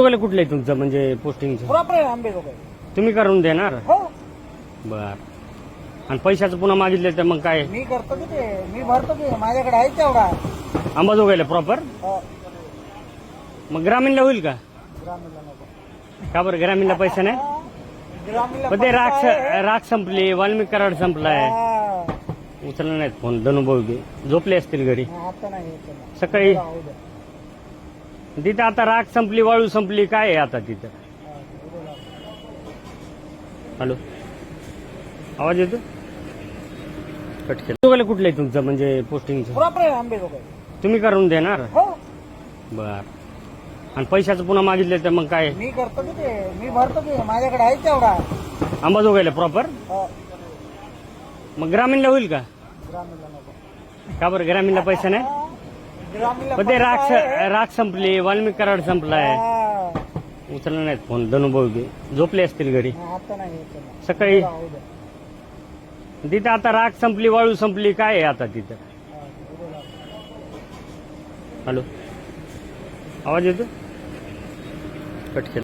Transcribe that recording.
कुठलं आहे तुमचं? म्हणजे पोस्टिंगचं प्रॉपर आहे आंबेजोगाई तुम्ही करून देणार? हो. बर. आणि पैशाचं पुन्हा मागितले तर मग काय? मी करतो की ते. मी भरतो की. माझ्याकडे आहे तेवढा. अंबाजोगाईला प्रॉपर हो, मग ग्रामीणला होईल का? ग्रामीणला नको. का बरं? ग्रामीणला पैसा नाही? हा, ग्रामीणला पण ते पैसा राख आहे. राख संपली वाल्मिक कराड संपलाय. हा, उचलला नाहीत फोन धनुभाऊ. झोपले असतील घरी. आता नाही येत त्याला. सकाळी राहू द्या. तिथं आता राख संपली वाळू संपली काय आहे आता तिथं. हॅलो? आवाज येतो? कट केलं. कुठलं आहे तुमचं म्हणजे पोस्टिंगचं तुम्ही करून देणार? हो. बर. आणि पैशाचं पुन्हा मागितले तर मग काय? मी करतो की ते मी भरतो की माझ्याकडे आहे तेवढा. अंबाजोगाईला प्रॉपर हो, मग ग्रामीणला होईल का? ग्रामीणला नको. का बरं ग्रामीणला पैसा नाही? पण ते आहे. राख संपली वाल्मिक कराड संपलाय हा, उचलला नाहीत फोन धनुभाऊ बी. झोपले असतील घरी आता नाही येत त्याला. सकाळी राहू द्या. तिथं आता राख संपली वाळू संपली काय आहे आता तिथं हा. हॅलो आवाज येतो कट केलं